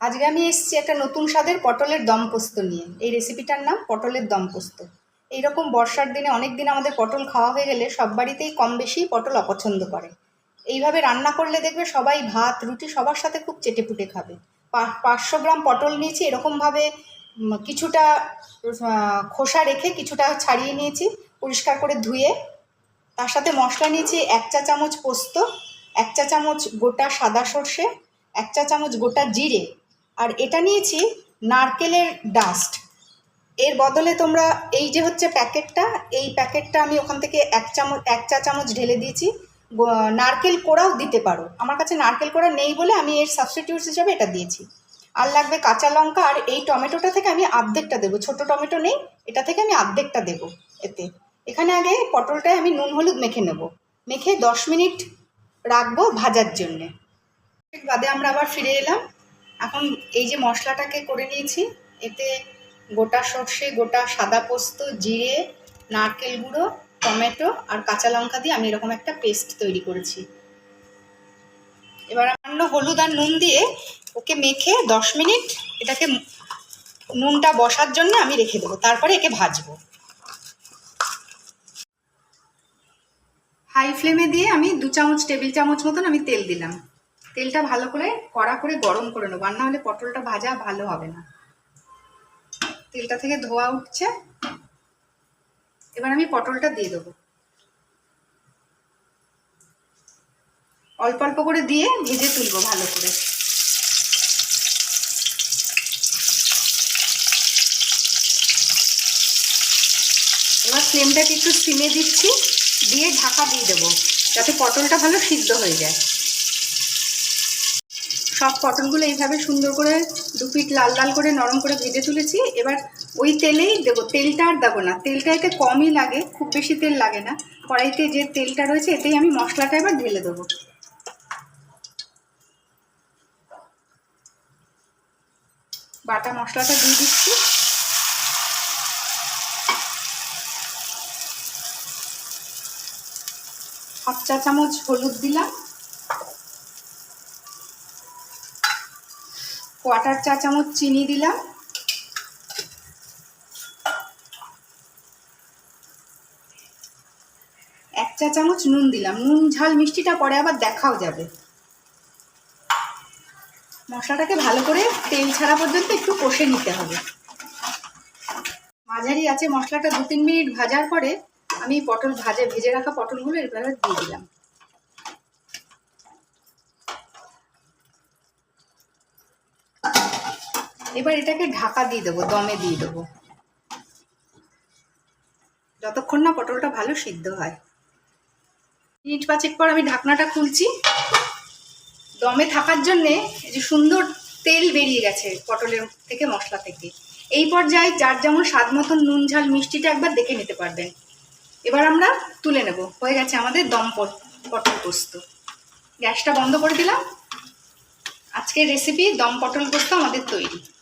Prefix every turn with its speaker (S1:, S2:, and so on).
S1: আজকে আমি এসেছি একটা নতুন স্বাদের পটলের দম পোস্ত নিয়ে। এই রেসিপিটার নাম পটলের দম পোস্ত এইরকম বর্ষার দিনে অনেক দিন আমাদের পটল খাওয়া হয়ে গেলে সব বাড়িতেই কম বেশি পটল অপছন্দ করে। এইভাবে রান্না করলে দেখবে সবাই ভাত, রুটি সবার সাথে খুব চেটেপুটে খাবে। পাঁচশো গ্রাম পটল নিয়েছি, এরকমভাবে কিছুটা খোসা রেখে কিছুটা ছাড়িয়ে নিয়েছি, পরিষ্কার করে ধুয়ে। তার সাথে মশলা নিয়েছি এক চা চামচ পোস্ত, এক চা চামচ গোটা সাদা সর্ষে, এক চা চামচ গোটা জিরে। আর এটা নিয়েছি নারকেলের ডাস্ট এর বদলে তোমরা এই যে হচ্ছে প্যাকেটটা, এই প্যাকেটটা আমি ওখান থেকে এক চামচ, এক চা চামচ ঢেলে দিয়েছি। নারকেল কোড়াও দিতে পারো। আমার কাছে নারকেল কোড়া নেই বলে আমি এর সাবস্টিটিউটস হিসাবে এটা দিয়েছি। আর লাগবে কাঁচা লঙ্কা আর এই টমেটোটা থেকে আমি আর্ধেকটা দেবো। ছোট টমেটো নেই, এটা থেকে আমি আর্ধেকটা দেবো এতে। এখানে আগে পটলটায় আমি নুন হলুদ মেখে নেব। মেখে দশ মিনিট রাখব ভাজার জন্যে। বাদে আমরা আবার ফিরে এলাম। এখন এই যে মশলাটাকে করে নিয়েছি, এতে গোটা সর্ষে, গোটা সাদা পোস্ত, জিরে, নারকেল গুঁড়ো, টমেটো আর কাঁচা লঙ্কা দিয়ে আমি এরকম একটা পেস্ট তৈরি করেছি। এবার সামান্য হলুদ আর নুন দিয়ে ওকে মেখে দশ মিনিট এটাকে নুনটা বসার জন্য আমি রেখে দেবো, তারপরে একে ভাজবো। হাই ফ্লেমে দিয়ে আমি দু চামচ, টেবিল চামচ মতন আমি তেল দিলাম। তেলটা ভালো করে, কড়া করে গরম করে নেব। আর না হলে পটলটা ভাজা ভালো হবে না। তেলটা থেকে ধোয়া উঠছে। এবার আমি পটলটা দিয়ে দেবো। অল্প অল্প করে দিয়ে ভেজে তুলবো ভালো করে। এবার ফ্লেমটাকে একটু সিমে দিচ্ছি। দিয়ে ঢাকা দিয়ে দেবো, যাতে পটলটা ভালো সিদ্ধ হয়ে যায়। সব পটলগুলো এইভাবে সুন্দর করে দু পিট লাল লাল করে নরম করে ভেজে তুলেছি। এবার ওই তেলেই দেবো। তেলটা আর দেবো না। তেলটা এতে কমই লাগে, খুব বেশি তেল লাগে না। কড়াইতে যে তেলটা রয়েছে এতেই আমি মশলাটা এবার ঢেলে দেবো। বাটা মশলাটা দিয়ে দিচ্ছি। হাফ চা চামচ হলুদ দিলাম। কোয়াটার চা চামচ চিনি দিলাম। এক চা চামচ নুন দিলাম। নুন, ঝাল, মিষ্টিটা পরে আবার দেখাও যাবে। মশলাটাকে ভালো করে তেল ছাড়া পর্যন্ত একটু কষে নিতে হবে। মাঝারি আছে মশলাটা দু তিন মিনিট ভাজার পরে আমি পটল ভাজে, ভেজে রাখা পটলগুলো এবারে দিয়ে দিলাম। এবার এটাকে ঢাকা দিয়ে দেবো, দমে দিয়ে দেবো। যতক্ষণ না পটলটা ভালো সিদ্ধ হয়। মিনিট পাঁচেক পর আমি ঢাকনাটা খুলছি। দমে থাকার জন্যে যে সুন্দর তেল বেরিয়ে গেছে পটলের থেকে, মশলা থেকে। এই পর্যায়ে যার যেমন স্বাদ মতন নুন, ঝাল, মিষ্টিটা একবার দেখে নিতে পারবেন। এবার আমরা তুলে নেব। হয়ে গেছে আমাদের দম পট- পটল পোস্ত। গ্যাসটা বন্ধ করে দিলাম। আজকের রেসিপি দম পটল পোস্ত আমাদের তৈরি।